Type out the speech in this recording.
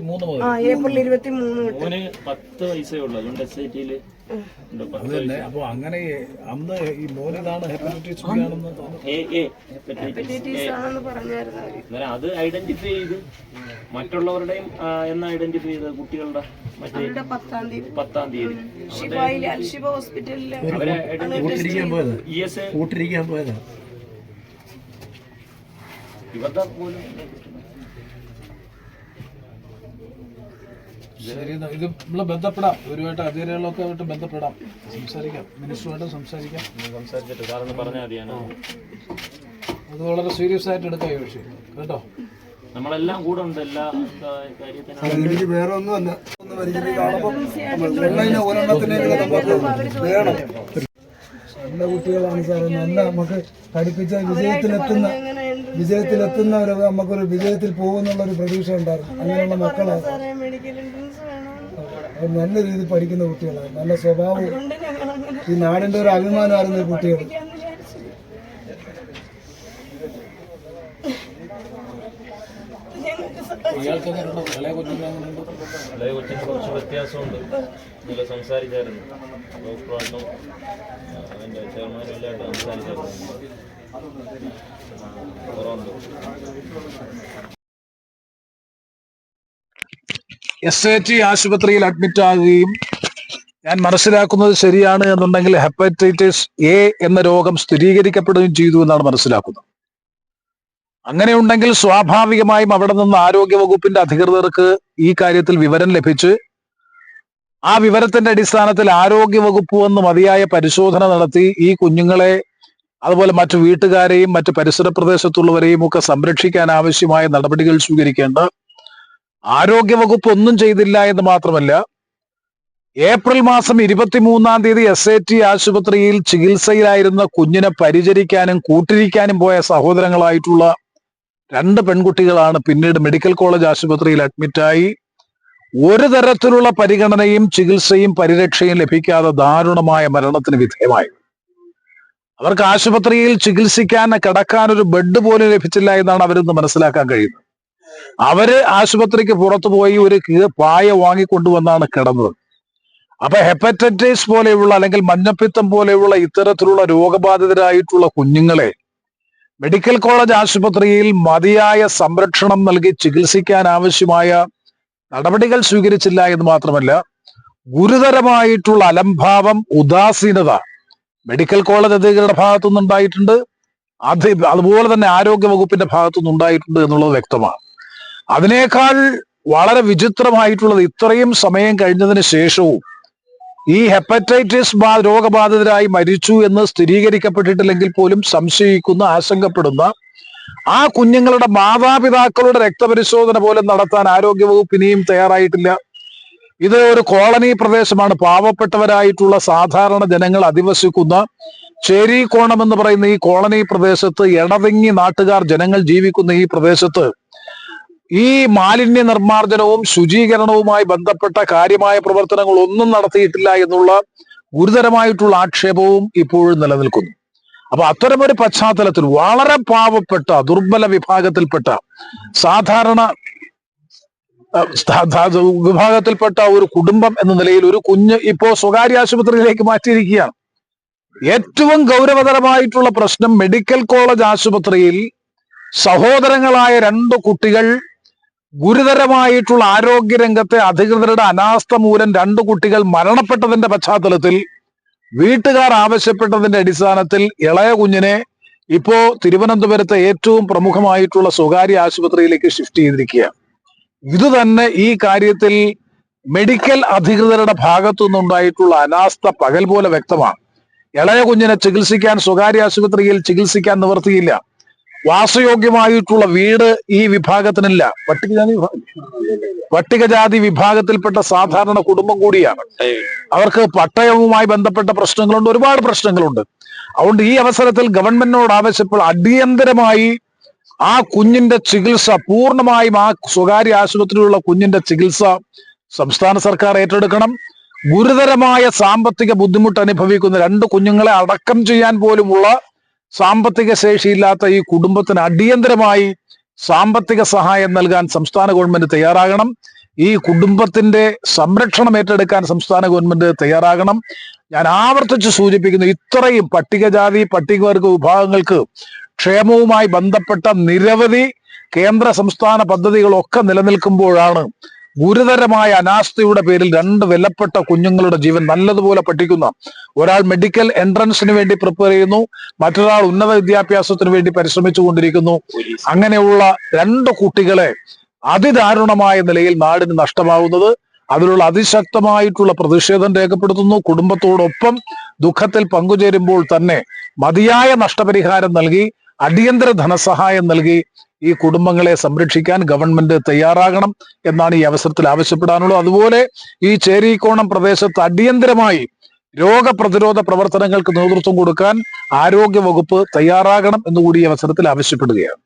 മുതൽ. ആ ഏപ്രിൽ ഇരുപത്തി മൂന്ന് തൊട്ട്. മോന് പത്ത് വയസ്സേ ഉള്ളൂ. അതുകൊണ്ട് എസ് ഐ ടിയിൽ ഉണ്ട് അത് തന്നെ അപ്പൊ അങ്ങനെ അന്ന് ഈ മോനിതാണ് ഹെപ്പറ്റൈറ്റിസ് ബി ആണെന്ന് ഹെപ്പറ്റൈറ്റിസ് ആണെന്ന് പറഞ്ഞായിരുന്നു അവർ. അന്നേരം അത് ഐഡന്റിഫൈ ചെയ്ത്. മറ്റുള്ളവരുടെയും ആ, എന്ന് ഐഡന്റിഫൈ ചെയ്ത് കുട്ടികളുടെ മറ്റേ അവരുടെ പത്താം തീയതി. പത്താം തീയതി. ഷിബായിലെ അൽഷിബ ഹോസ്പിറ്റലിൽ അവരെ ഐഡന്റിഫൈ കൂട്ടിരിക്കാൻ പോയത്. ഇ എസ് കൂട്ടിരിക്കാൻ പോയതാ. ഇവരുടെ പോലും ശരി. ഇത് നമ്മൾ ബന്ധപ്പെടാം. ഇവരുമായിട്ട് അധികാരികളൊക്കെ ആയിട്ട് ബന്ധപ്പെടാം. സംസാരിക്കാം. മിനിസ്റ്ററുമായിട്ട് സംസാരിക്കാം. സംസാരിച്ചിട്ട് സാറൊന്ന് പറഞ്ഞാൽ അത് വളരെ സീരിയസ് ആയിട്ട് എടുക്കാം ഈ വിഷയം കേട്ടോ? നമ്മളെല്ലാം കൂടെ ഉണ്ട് എല്ലാ കാര്യത്തിനും. എനിക്ക് വേറെ ഒന്നുമല്ല നല്ല കുട്ടികളാണ് സാറേ. നല്ല നമുക്ക് പഠിപ്പിച്ച വിജയത്തിലെത്തുന്ന ഒരു നമുക്കൊരു വിജയത്തിൽ പോകുന്നുള്ള ഒരു പ്രതീക്ഷ ഉണ്ടായിരുന്നു. അങ്ങനെയുള്ള വേണം നല്ല രീതിയിൽ പഠിക്കുന്ന കുട്ടികളാണ്. നല്ല അങ്ങനെ ഈ നാടിന്റെ ഒരു അഭിമാനമായിരുന്നു കുട്ടികൾ കുറച്ച് വ്യത്യാസമുണ്ട് ഇന്നലെ സംസാരിച്ചായിരുന്നു ഡോക്ടറായിട്ടും അതിന്റെ ചെയർമാനും എല്ലായിട്ടും സംസാരിച്ചായിരുന്നു എസ് എ ടി ആശുപത്രിയിൽ അഡ്മിറ്റ് ആകുകയും ഞാൻ മനസ്സിലാക്കുന്നത് ശരിയാണ് എന്നുണ്ടെങ്കിൽ ഹെപ്പറ്റൈറ്റിസ് എ എന്ന രോഗം സ്ഥിരീകരിക്കപ്പെടുകയും ചെയ്തു എന്നാണ് മനസ്സിലാക്കുന്നത്. അങ്ങനെയുണ്ടെങ്കിൽ സ്വാഭാവികമായും അവിടെ നിന്ന് ആരോഗ്യ വകുപ്പിന്റെ അധികൃതർക്ക് ഈ കാര്യത്തിൽ വിവരം ലഭിച്ച് ആ വിവരത്തിന്റെ അടിസ്ഥാനത്തിൽ ആരോഗ്യ വകുപ്പ് വന്ന് മതിയായ പരിശോധന നടത്തി ഈ കുഞ്ഞുങ്ങളെ അതുപോലെ മറ്റു വീട്ടുകാരെയും മറ്റു പരിസര പ്രദേശത്തുള്ളവരെയും ഒക്കെ സംരക്ഷിക്കാൻ ആവശ്യമായ നടപടികൾ സ്വീകരിക്കേണ്ട. ആരോഗ്യവകുപ്പ് ഒന്നും ചെയ്തില്ല എന്ന് മാത്രമല്ല ഏപ്രിൽ മാസം ഇരുപത്തിമൂന്നാം തീയതി എസ് എ ടി ആശുപത്രിയിൽ ചികിത്സയിലായിരുന്ന കുഞ്ഞിനെ പരിചരിക്കാനും കൂട്ടിരിക്കാനും പോയ സഹോദരങ്ങളായിട്ടുള്ള രണ്ട് പെൺകുട്ടികളാണ് പിന്നീട് മെഡിക്കൽ കോളേജ് ആശുപത്രിയിൽ അഡ്മിറ്റായി. ഒരു തരത്തിലുള്ള പരിഗണനയും ചികിത്സയും പരിരക്ഷയും ലഭിക്കാതെ ദാരുണമായ മരണത്തിന് വിധേയമായി അവർക്ക് ആശുപത്രിയിൽ ചികിത്സിക്കാൻ കിടക്കാൻ ഒരു ബെഡ് പോലും ലഭിച്ചില്ല എന്നാണ് അവരിന്ന് മനസ്സിലാക്കാൻ കഴിയുന്നത്. അവർ ആശുപത്രിക്ക് പുറത്തു പോയി ഒരു പായ വാങ്ങിക്കൊണ്ടുവന്നാണ് കിടന്നത്. അപ്പൊ ഹെപ്പറ്റൈറ്റിസ് പോലെയുള്ള അല്ലെങ്കിൽ മഞ്ഞപ്പിത്തം പോലെയുള്ള ഇത്തരത്തിലുള്ള രോഗബാധിതരായിട്ടുള്ള കുഞ്ഞുങ്ങളെ മെഡിക്കൽ കോളേജ് ആശുപത്രിയിൽ മതിയായ സംരക്ഷണം നൽകി ചികിത്സിക്കാൻ ആവശ്യമായ നടപടികൾ സ്വീകരിച്ചില്ല എന്ന് മാത്രമല്ല ഗുരുതരമായിട്ടുള്ള അലംഭാവം ഉദാസീനത മെഡിക്കൽ കോളേജ് അധികൃതരുടെ ഭാഗത്തുനിന്നുണ്ടായിട്ടുണ്ട് അത് അതുപോലെ തന്നെ ആരോഗ്യ വകുപ്പിന്റെ ഭാഗത്തുനിന്ന് ഉണ്ടായിട്ടുണ്ട് എന്നുള്ളത് വ്യക്തമാണ്. അതിനേക്കാൾ വളരെ വിചിത്രമായിട്ടുള്ളത് ഇത്രയും സമയം കഴിഞ്ഞതിന് ശേഷവും ഈ ഹെപ്പറ്റൈറ്റിസ് രോഗബാധിതരായി മരിച്ചു എന്ന് സ്ഥിരീകരിക്കപ്പെട്ടിട്ടില്ലെങ്കിൽ പോലും സംശയിക്കുന്ന ആശങ്കപ്പെടുന്ന ആ കുഞ്ഞുങ്ങളുടെ മാതാപിതാക്കളുടെ രക്തപരിശോധന പോലും നടത്താൻ ആരോഗ്യവകുപ്പ് ഇനിയും തയ്യാറായിട്ടില്ല. ഇത് ഒരു കോളനി പ്രദേശമാണ്. പാവപ്പെട്ടവരായിട്ടുള്ള സാധാരണ ജനങ്ങൾ അധിവസിക്കുന്ന ചേരികോണം എന്ന് പറയുന്ന ഈ കോളനി പ്രദേശത്ത് ഇടതിങ്ങി നാട്ടുകാർ ജനങ്ങൾ ജീവിക്കുന്ന ഈ പ്രദേശത്ത് ഈ മാലിന്യ നിർമ്മാർജനവും ശുചീകരണവുമായി ബന്ധപ്പെട്ട കാര്യമായ പ്രവർത്തനങ്ങൾ ഒന്നും നടത്തിയിട്ടില്ല എന്നുള്ള ഗുരുതരമായിട്ടുള്ള ആക്ഷേപവും ഇപ്പോഴും നിലനിൽക്കുന്നു. അപ്പൊ അത്തരമൊരു പശ്ചാത്തലത്തിൽ വളരെ പാവപ്പെട്ട ദുർബല വിഭാഗത്തിൽപ്പെട്ട സാധാരണ വിഭാഗത്തിൽപ്പെട്ട ഒരു കുടുംബം എന്ന നിലയിൽ ഒരു കുഞ്ഞ് ഇപ്പോ സ്വകാര്യ ആശുപത്രിയിലേക്ക് മാറ്റിയിരിക്കുകയാണ്. ഏറ്റവും ഗൗരവതരമായിട്ടുള്ള പ്രശ്നം മെഡിക്കൽ കോളേജ് ആശുപത്രിയിൽ സഹോദരങ്ങളായ രണ്ട് കുട്ടികൾ ഗുരുതരമായിട്ടുള്ള ആരോഗ്യരംഗത്തെ അധികൃതരുടെ അനാസ്ഥ മൂലം രണ്ട് കുട്ടികൾ മരണപ്പെട്ടതിന്റെ പശ്ചാത്തലത്തിൽ വീട്ടുകാർ ആവശ്യപ്പെട്ടതിന്റെ അടിസ്ഥാനത്തിൽ ഇളയ കുഞ്ഞിനെ ഇപ്പോ തിരുവനന്തപുരത്തെ ഏറ്റവും പ്രമുഖമായിട്ടുള്ള സ്വകാര്യ ആശുപത്രിയിലേക്ക് ഷിഫ്റ്റ് ചെയ്തിരിക്കുകയാണ്. ഇത് തന്നെ ഈ കാര്യത്തിൽ മെഡിക്കൽ അധികൃതരുടെ ഭാഗത്തു നിന്നുണ്ടായിട്ടുള്ള അനാസ്ഥ പകൽ പോലെ വ്യക്തമാണ്. ഇളയ കുഞ്ഞിനെ ചികിത്സിക്കാൻ സ്വകാര്യ ആശുപത്രിയിൽ ചികിത്സിക്കാൻ നിവർത്തിയില്ല. വാസയോഗ്യമായിട്ടുള്ള വീട് ഈ വിഭാഗത്തിനില്ല. പട്ടികജാതി പട്ടികജാതി വിഭാഗത്തിൽപ്പെട്ട സാധാരണ കുടുംബം കൂടിയാണ്. അവർക്ക് പട്ടയവുമായി ബന്ധപ്പെട്ട പ്രശ്നങ്ങളുണ്ട്. ഒരുപാട് പ്രശ്നങ്ങളുണ്ട്. അതുകൊണ്ട് ഈ അവസരത്തിൽ ഗവൺമെന്റിനോട് ആവശ്യപ്പോൾ അടിയന്തരമായി ആ കുഞ്ഞിന്റെ ചികിത്സ പൂർണമായും ആ സ്വകാര്യ ആശുപത്രിയിലുള്ള കുഞ്ഞിന്റെ ചികിത്സ സംസ്ഥാന സർക്കാർ ഏറ്റെടുക്കണം. ഗുരുതരമായ സാമ്പത്തിക ബുദ്ധിമുട്ട് അനുഭവിക്കുന്ന രണ്ട് കുഞ്ഞുങ്ങളെ അടക്കം ചെയ്യാൻ പോലുമുള്ള സാമ്പത്തിക ശേഷിയില്ലാത്ത ഈ കുടുംബത്തിന് അടിയന്തരമായി സാമ്പത്തിക സഹായം നൽകാൻ സംസ്ഥാന ഗവൺമെന്റ് തയ്യാറാകണം. ഈ കുടുംബത്തിന്റെ സംരക്ഷണം ഏറ്റെടുക്കാൻ സംസ്ഥാന ഗവൺമെന്റ് തയ്യാറാകണം. ഞാൻ ആവർത്തിച്ച് സൂചിപ്പിക്കുന്നു ഇത്രയും പട്ടികജാതി പട്ടികവർഗ വിഭാഗങ്ങൾക്ക് ക്ഷേമവുമായി ബന്ധപ്പെട്ട നിരവധി കേന്ദ്ര സംസ്ഥാന പദ്ധതികളൊക്കെ നിലനിൽക്കുമ്പോഴാണ് ഗുരുതരമായ അനാസ്ഥയുടെ പേരിൽ രണ്ട് വിലപ്പെട്ട കുഞ്ഞുങ്ങളുടെ ജീവൻ നല്ലതുപോലെ പഠിക്കുന്ന ഒരാൾ മെഡിക്കൽ എൻട്രൻസിന് വേണ്ടി പ്രിപ്പയർ ചെയ്യുന്നു മറ്റൊരാൾ ഉന്നത വിദ്യാഭ്യാസത്തിന് വേണ്ടി പരിശ്രമിച്ചുകൊണ്ടിരിക്കുന്നു. അങ്ങനെയുള്ള രണ്ട് കുട്ടികളെ അതിദാരുണമായ നിലയിൽ നാടിന് നഷ്ടമാവുന്നത് അതിലുള്ള അതിശക്തമായിട്ടുള്ള പ്രതിഷേധം രേഖപ്പെടുത്തുന്നു. കുടുംബത്തോടൊപ്പം ദുഃഖത്തിൽ പങ്കുചേരുമ്പോൾ തന്നെ മതിയായ നഷ്ടപരിഹാരം നൽകി അടിയന്തര ധനസഹായം നൽകി ഈ കുടുംബങ്ങളെ സംരക്ഷിക്കാൻ ഗവൺമെന്റ് തയ്യാറാകണം എന്നാണ് ഈ അവസരത്തിൽ ആവശ്യപ്പെടാനുള്ളത്. അതുപോലെ ഈ ചേരിക്കോണം പ്രദേശത്ത് അടിയന്തരമായി രോഗപ്രതിരോധ പ്രവർത്തനങ്ങൾക്ക് നേതൃത്വം കൊടുക്കാൻ ആരോഗ്യ വകുപ്പ് തയ്യാറാകണം എന്നുകൂടി ഈ അവസരത്തിൽ ആവശ്യപ്പെടുകയാണ്.